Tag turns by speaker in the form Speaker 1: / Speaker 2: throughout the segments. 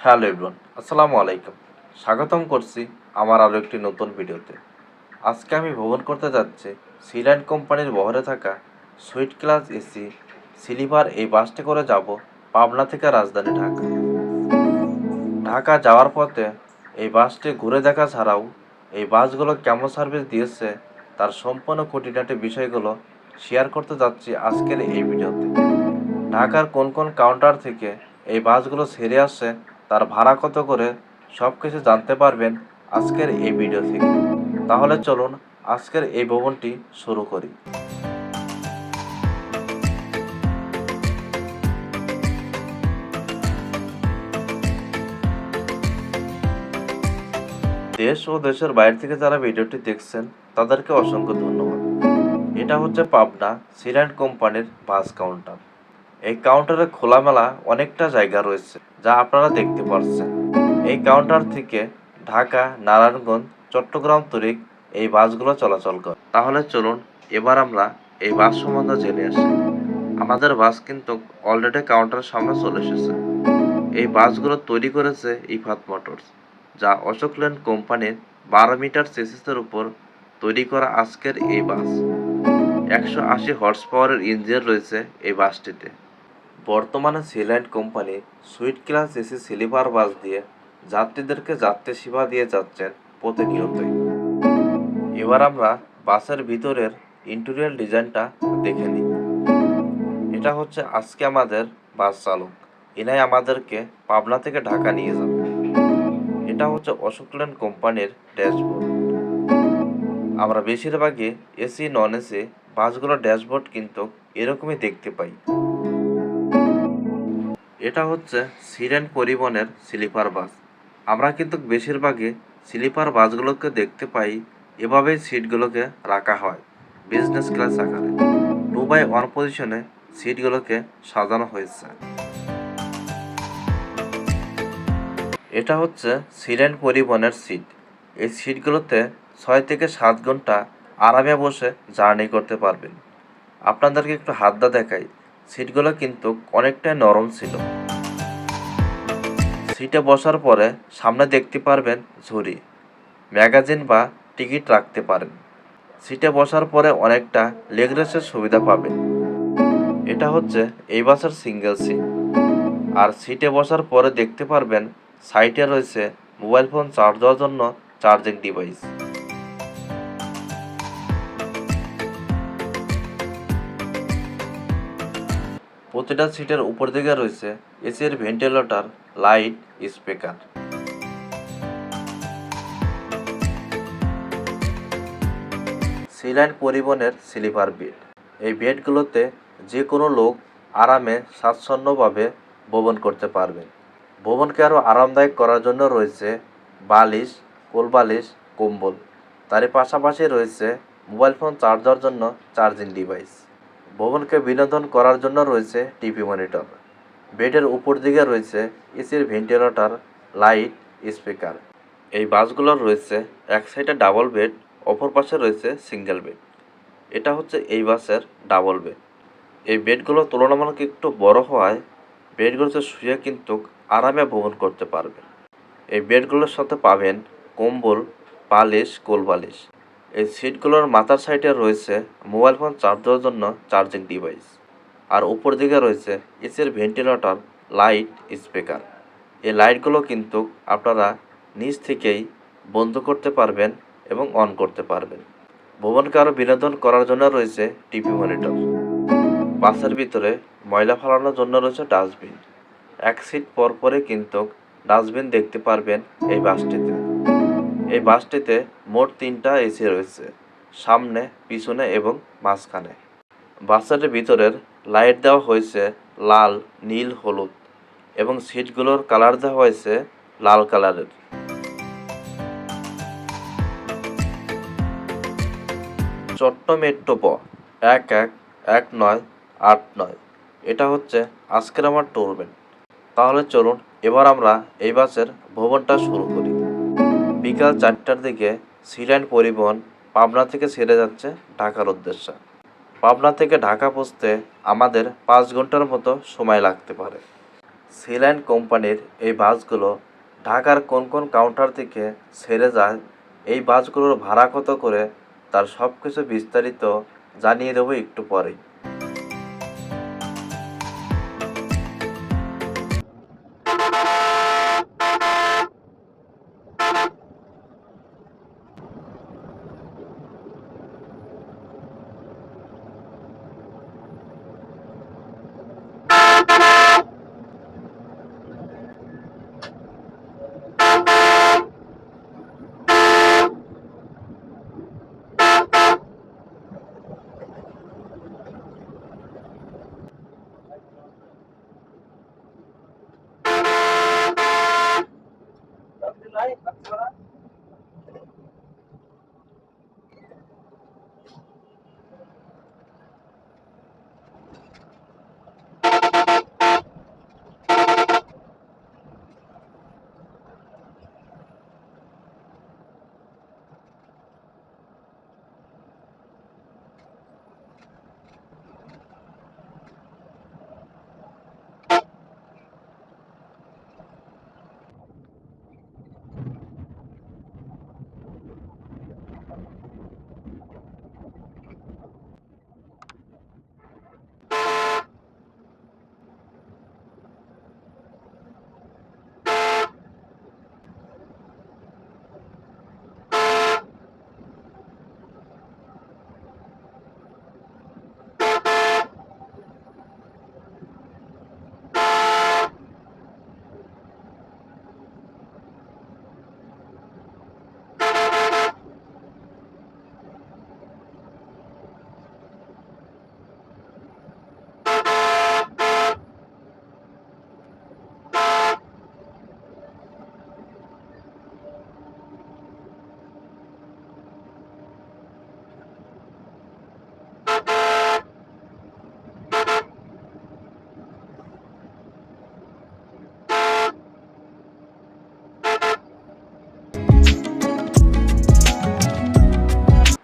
Speaker 1: Hello everyone, আসসালামু আলাইকুম। স্বাগতম করছি আমার আরও একটি নতুন ভিডিওতে। আজকে আমি ভ্রমণ করতে যাচ্ছি সিল্যান্ড কোম্পানির বহরে থাকা সুইট ক্লাস এসি সিলিভার এই বাসটি করে যাব পাবনা থেকে রাজধানী ঢাকা। ঢাকা যাওয়ার পথে এই বাসটি ঘুরে দেখা ছাড়াও এই বাসগুলো কেমন সার্ভিস দিয়েছে তার সম্পূর্ণ খুঁটিনাটি বিষয়গুলো শেয়ার করতে যাচ্ছি আজকের এই ভিডিওতে। ঢাকার কোন কোন কাউন্টার থেকে এই বাসগুলো ছেড়ে আসছে তার ভাড়া কত করে সব কিছু জানতে পারবেন আজকের এই ভিডিও থেকে। তাহলে চলুন আজকের এই ভবনটি শুরু করি। দেশ ও দেশের বাইরে থেকে যারা ভিডিওটি দেখছেন, তাদেরকে অসংখ্য ধন্যবাদ। এটা হচ্ছে পাবনা সিল্যান্ড কোম্পানির বাস কাউন্টার। এই কাউন্টারে খোলামেলা অনেকটা জায়গা রয়েছে, যা আপনারা দেখতে পাচ্ছেন এই কাউন্টার থেকে ঢাকা, নারায়ণগঞ্জ, চট্টগ্রাম তরিক এই বাসগুলো চলাচল করে। তাহলে চলুন, এবার আমরা এই বাস সম্বন্ধে জেনে আসি। আমাদের বাস কিন্তু অলরেডি কাউন্টারের সামনে চলে এসেছে। এই বাসগুলো তৈরি করেছে ইফাত মোটরস, যা অশোক লেন কোম্পানির বারো মিটার সেসিসের উপর তৈরি করা আজকের এই বাস। একশো আশি হর্স পাওয়ারের ইঞ্জিন রয়েছে এই বাসটিতে। বর্তমানে Sealand company suite class AC silver bus দিয়ে যাত্রীদেরকে যাত্রী সেবা দিয়ে যাচ্ছেন প্রতিনিয়তই। এবার আমরা বাসের ভিতরের ইন্টেরিয়াল ডিজাইনটা দেখে নিই। এটা হচ্ছে আজকে আমাদের বাস চালক। এনাই আমাদেরকে পাবনা থেকে ঢাকা নিয়ে যাবে। এটা হচ্ছে অশোক লেন কোম্পানির ড্যাশবোর্ড। আমরা বেশিরভাগই এসি নন এসি বাসগুলোর ড্যাশবোর্ড কিন্তু এরকমই দেখতে পাই। এটা হচ্ছে সিরেন পরিবহনের স্লিপার বাস। আমরা কিন্তু বেশিরভাগই স্লিপার বাসগুলোকে দেখতে পাই, এভাবেই সিটগুলোকে রাখা হয় বিজনেস ক্লাস আকারে। টু বাই ওয়ান পজিশনে সিটগুলোকে সাজানো হয়েছে। এটা হচ্ছে সিরেন পরিবহনের সিট। এই সিটগুলোতে ছয় থেকে সাত ঘণ্টা আরামে বসে জার্নি করতে পারবেন। আপনাদেরকে একটু হাতটা দেখাই। সিটগুলো কিন্তু অনেকটাই নরম ছিল। সিটে বসার পরে সামনে দেখতে পারবেন ঝুড়ি, ম্যাগাজিন বা টিকিট রাখতে পারেন। সিটে বসার পরে অনেকটা লেগ রেস্টের সুবিধা পাবেন। এটা হচ্ছে এই বাসের সিঙ্গেল সিট। আর সিটে বসার পরে দেখতে পারবেন সাইটে রয়েছে মোবাইল ফোন চার্জ দেওয়ার জন্য চার্জিং ডিভাইস। প্রতিটা সিটের উপর দিকে রয়েছে এসির ভেন্টিলেটর, লাইট, স্পিকার। সিলাইন পরিবহনের স্লিপার বেড। এই বেডগুলোতে যে কোনো লোক আরামে, স্বাচ্ছন্দ্যভাবে ভ্রমণ করতে পারবেন। ভ্রমণকে আরও আরামদায়ক করার জন্য রয়েছে বালিশ, কোলবালিশ, কম্বল। তারই পাশাপাশি রয়েছে মোবাইল ফোন চার্জার জন্য চার্জিং ডিভাইস। ভবনকে বিনোদন করার জন্য রয়েছে টিভি মনিটর। বেডের উপর দিকে রয়েছে এসির ভেন্টিলেটর, লাইট, স্পিকার। এই বাসগুলোর রয়েছে এক সাইডে ডাবল বেড, অপর পাশে রয়েছে সিঙ্গেল বেড। এটা হচ্ছে এই বাসের ডাবল বেড। এই বেডগুলো তুলনামূলক একটু বড় হওয়ায় বেডগুলোতে শুয়ে কিন্তু আরামে ভ্রমণ করতে পারবেন এই বেডগুলোর সাথে পাবেন কম্বল বালিশ কোল বালিশ এই সিটগুলোর মাথার সাইডে রয়েছে মোবাইল ফোন চার্জ দেওয়ার জন্য চার্জিং ডিভাইস। আর উপর দিকে রয়েছে এসির ভেন্টিলেটর, লাইট, স্পিকার। এই লাইটগুলো কিন্তু আপনারা নিচ থেকেই বন্ধ করতে পারবেন এবং অন করতে পারবেন। ভবনকে আরও বিনোদন করার জন্য রয়েছে টিভি মনিটর। বাসের ভিতরে ময়লা ফেলানোর জন্য রয়েছে ডাস্টবিন। এক সিট পর পরে কিন্তু ডাস্টবিন দেখতে পারবেন এই বাসটিতে। এই বাসটিতে মোট তিনটা এসি রয়েছে, সামনে, পিছনে এবং মাঝখানে। বাসের ভিতরের লাইট দেওয়া হয়েছে লাল, নীল, হলুদ এবং সিটগুলোর কালার দেওয়া হয়েছে লাল কালারের। চট্ট মেট্রো প এক এক এক নয় আট নয়। এটা হচ্ছে আজকের আমার ট্যুরমেন্ট তাহলে চলুন, এবার আমরা এই বাসের ভ্রমণটা শুরু করি। বিকাল চারটার দিকে সিল্যান্ড পরিবহন পাবনা থেকে ছেড়ে যাচ্ছে ঢাকার উদ্দেশ্যে। পাবনা থেকে ঢাকা পৌঁছতে আমাদের পাঁচ ঘণ্টার মতো সময় লাগতে পারে। সিলাইন কোম্পানির এই বাসগুলো ঢাকার কোন কোন কাউন্টার থেকে ছেড়ে যায়, এই বাসগুলোর ভাড়া কত করে, তার সব কিছু বিস্তারিত জানিয়ে দেবো একটু পরেই।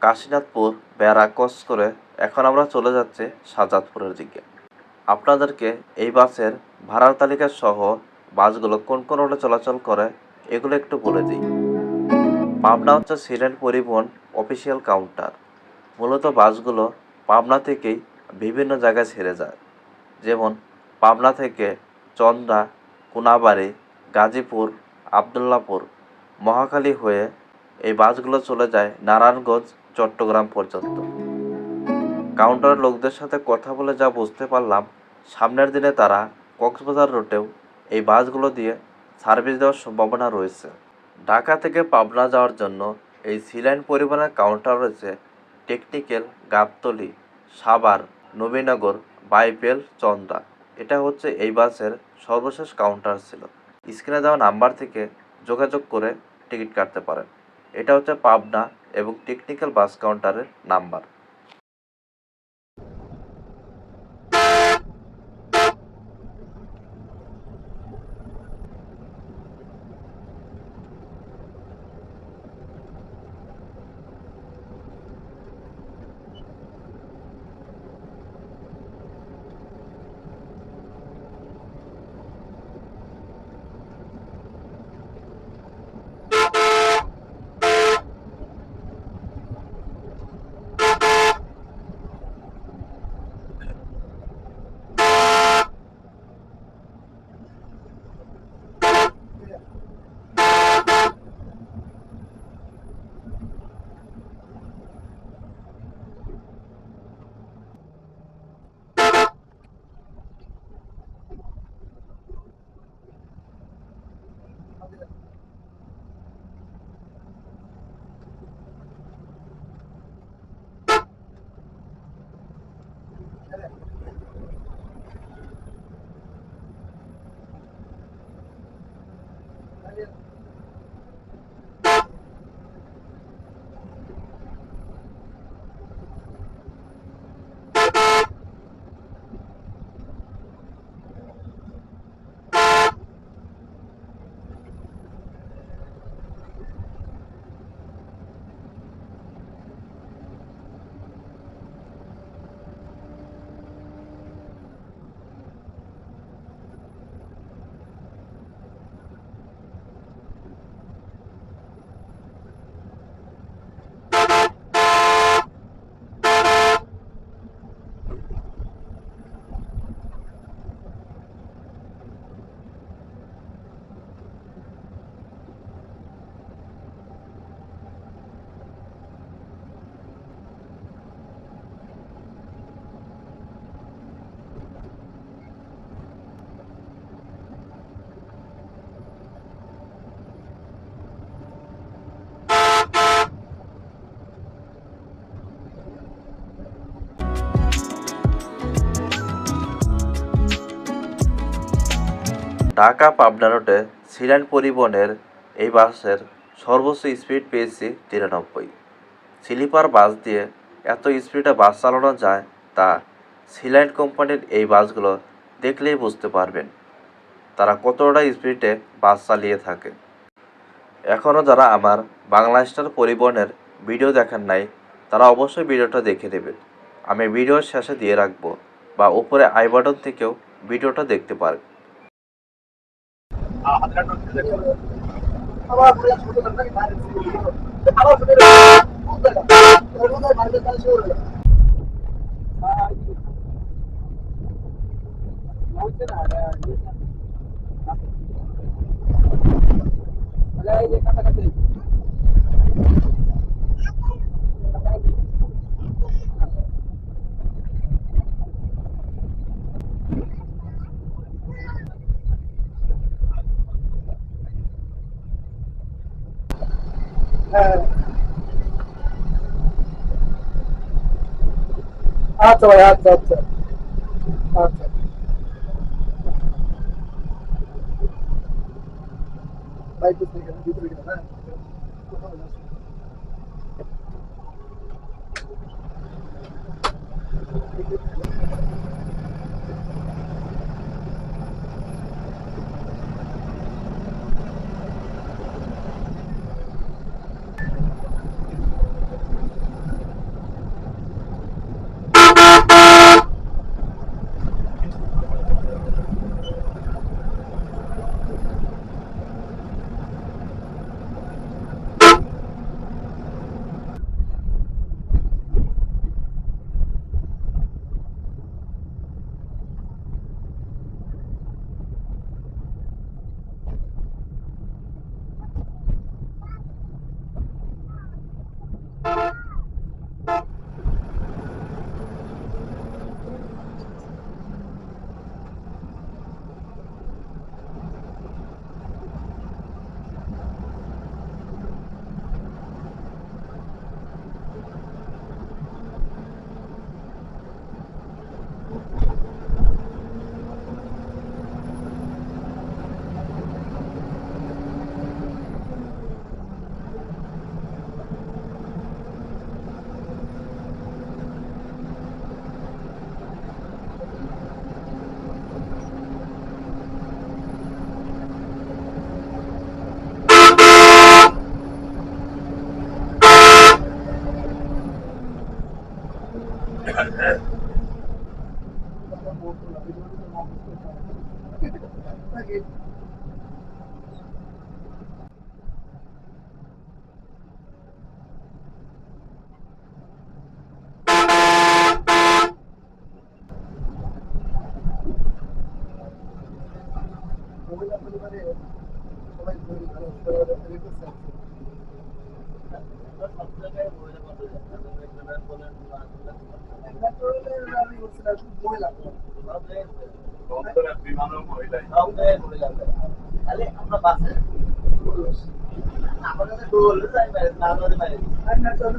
Speaker 1: কাশীনাথপুর বেড়া ক্রস করে এখন আমরা চলে যাচ্ছি শাহজাদপুরের দিকে। আপনাদেরকে এই বাসের ভাড়ার তালিকা সহ বাসগুলো কোন কোন রোডে চলাচল করে, এগুলো একটু বলে দিই। পাবনা হচ্ছে সিলেট পরিবহন অফিসিয়াল কাউন্টার মূলত বাসগুলো পাবনা থেকেই বিভিন্ন জায়গায় ছেড়ে যায়। যেমন পাবনা থেকে চন্দ্রা কোনাবাড়ি, গাজীপুর, আবদুল্লাপুর, মহাখালী হয়ে এই বাসগুলো চলে যায় নারায়ণগঞ্জ চট্টগ্রাম পর্যন্ত। কাউন্টারের লোকদের সাথে কথা বলে যা বুঝতে পারলাম, সামনের দিনে তারা কক্সবাজার রুটেও এই বাসগুলো দিয়ে সার্ভিস দেওয়ার সম্ভাবনা রয়েছে। ঢাকা থেকে পাবনা যাওয়ার জন্য এই সিলাইন পরিবহনের কাউন্টার রয়েছে টেকনিক্যাল গাবতলি, সাভার, নবীনগর, বাইপেল চন্দ্রা এটা হচ্ছে এই বাসের সর্বশেষ কাউন্টার ছিল। স্ক্রিনে দেওয়া নাম্বার থেকে যোগাযোগ করে টিকিট কাটতে পারেন। এটা হচ্ছে পাবনা এবং টেকনিক্যাল বাস কাউন্টারের নাম্বার ঢাকা পাবনা রোডে সিলাইন পরিবহনের এই বাসের সর্বোচ্চ স্পিড পেয়েছি তিরানব্বই। স্লিপার বাস দিয়ে এত স্পিডে বাস চালানো যায় তা সিলাইন কোম্পানির এই বাসগুলো দেখলেই বুঝতে পারবেন তারা কতটা স্পিডে বাস চালিয়ে থাকে। এখনও যারা আমার বাংলা স্টার পরিবহনের ভিডিও দেখেন নাই, তারা অবশ্যই ভিডিওটা দেখে নেবেন। আমি ভিডিওর শেষে দিয়ে রাখব বা উপরে আই বাটন থেকেও ভিডিওটা দেখতে পারেন।
Speaker 2: ಹದಿನೆಂಟು ವರ್ಷ あったわよ、ったあった。Thank you.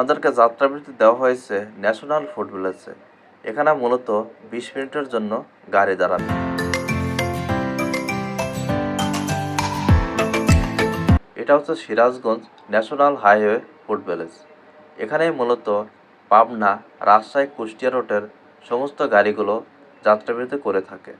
Speaker 1: আমাদেরকে যাত্রাবৃত্তি দেওয়া হয়েছে ন্যাশনাল ফুড এখানে মূলত বিশ মিনিটের জন্য গাড়ি দাঁড়াবে। এটা হচ্ছে সিরাজগঞ্জ ন্যাশনাল হাইওয়ে ভিলেজ এখানে মূলত পাবনা, রাজশাহী, কুষ্টিয়া রোডের সমস্ত গাড়িগুলো যাত্রাবৃত্তি করে থাকে।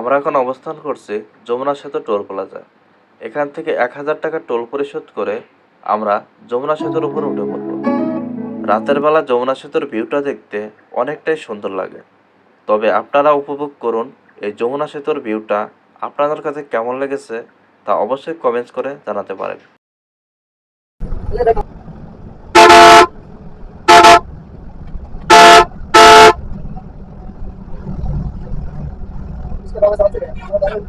Speaker 1: আমরা এখন অবস্থান করছি যমুনা সেতু টোল প্লাজা। এখান থেকে এক হাজার টাকা টোল পরিশোধ করে আমরা যমুনা সেতুর উপর উঠে পড়ব। রাতের বেলা যমুনা সেতুর ভিউটা দেখতে অনেকটাই সুন্দর লাগে। তবে আপনারা উপভোগ করুন এই যমুনা সেতুর ভিউটা। আপনাদের কাছে কেমন লেগেছে তা অবশ্যই কমেন্টস করে জানাতে পারেন।
Speaker 2: Coba satu ya, enggak tahu.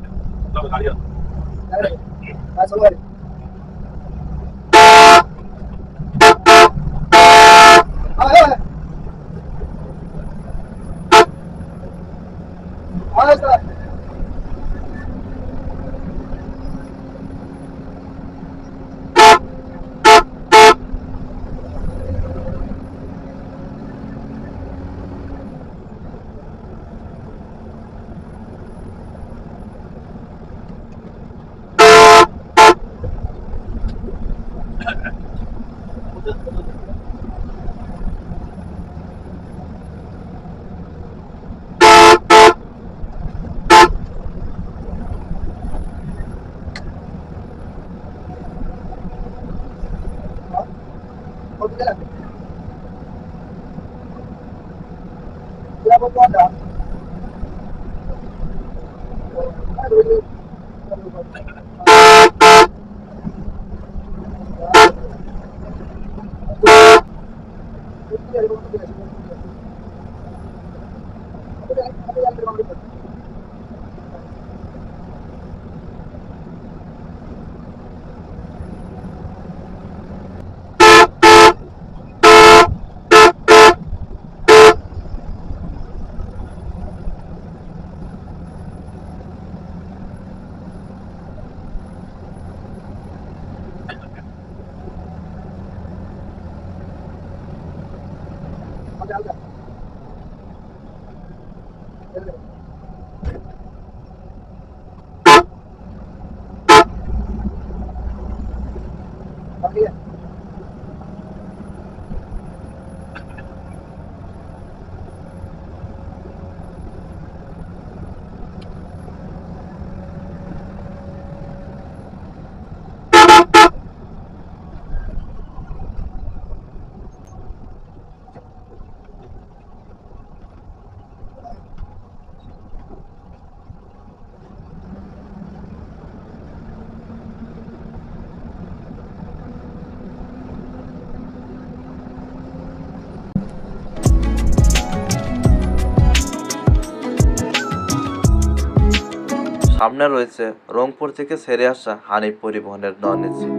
Speaker 1: সামনে রয়েছে রংপুর থেকে সেরে আসা হানিফ পরিবহনের নন এসি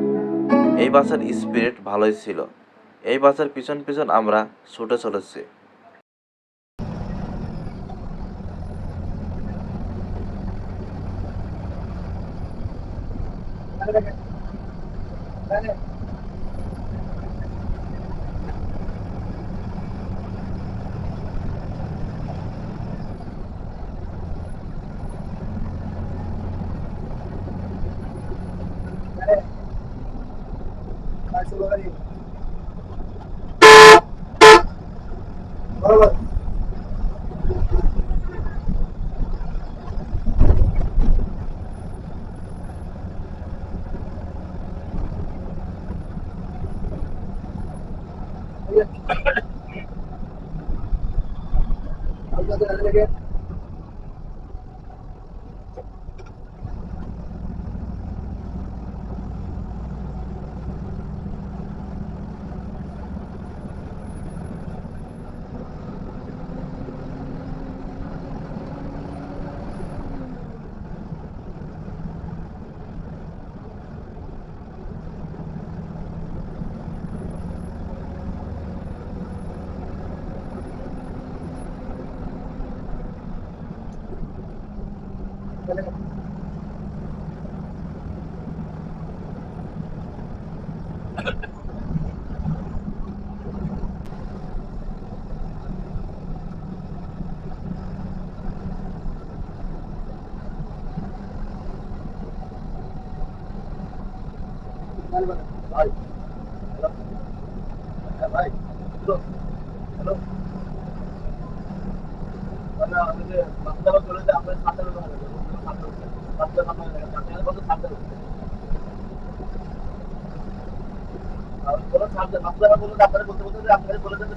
Speaker 1: এই বাসের স্পিরিট ভালোই ছিল। এই বাসের পিছন পিছন আমরা ছুটে চলেছি।
Speaker 2: celular aí. Bora lá.
Speaker 3: আপনারা বলতে বলতে আপনারা বলেছেন যে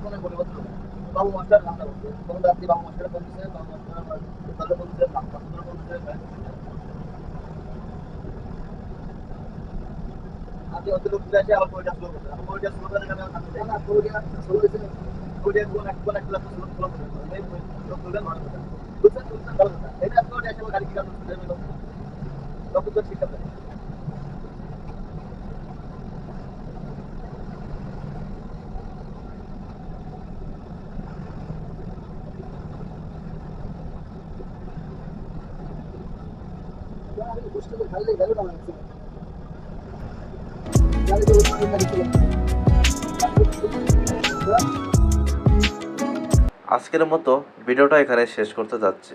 Speaker 3: বাবু মাস্টার নামটা বলছে কোন রাত্রি বাবু মাস্টার বলছে বাবু মাস্টার কথা বলছে মাস্টার বলছে আপনি অত লোক আছে আবার কোনটা স্লো করতে আমি কোনটা স্লো করে কেন না কোনটা স্লো হয়েছে কোনটা কোন এক কোন এক ক্লাস স্লো স্লো করে এই ভালো কথা। বুঝছেন? বুঝছেন? ভালো কথা। এটা আপনি এসে গাড়ি কি কারণ শুনতে লোক লোক তো ঠিক আছে গোষ্ঠীকে খাইলে গেল না গাড়িতে উঠে গাড়ি চলে
Speaker 1: আজকের মতো ভিডিওটা এখানে শেষ করতে যাচ্ছি।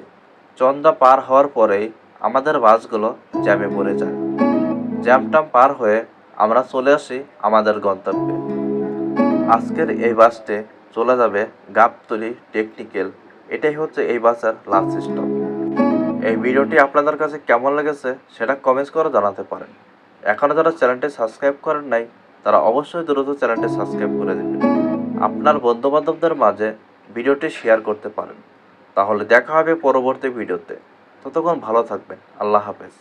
Speaker 1: চন্দা পার হওয়ার পরেই আমাদের বাসগুলো জ্যামে পড়ে যায়। জ্যামটাম পার হয়ে আমরা চলে আসি আমাদের গন্তব্যে। আজকের এই বাসটি চলে যাবে গাবতলি টেকনিক্যাল। এটাই হচ্ছে এই বাসের লাস্ট স্টপ এই ভিডিওটি আপনাদের কাছে কেমন লেগেছে সেটা কমেন্টস করে জানাতে পারেন। এখনও যারা চ্যানেলটি সাবস্ক্রাইব করেন নাই, তারা অবশ্যই দ্রুত চ্যানেলটি সাবস্ক্রাইব করে দেবেন। আপনার বন্ধুবান্ধবদের মাঝে ভিডিওটি শেয়ার করতে পারেন। তাহলে দেখা হবে পরবর্তী ভিডিওতে। ততক্ষণ ভালো থাকবেন। আল্লাহ হাফেজ।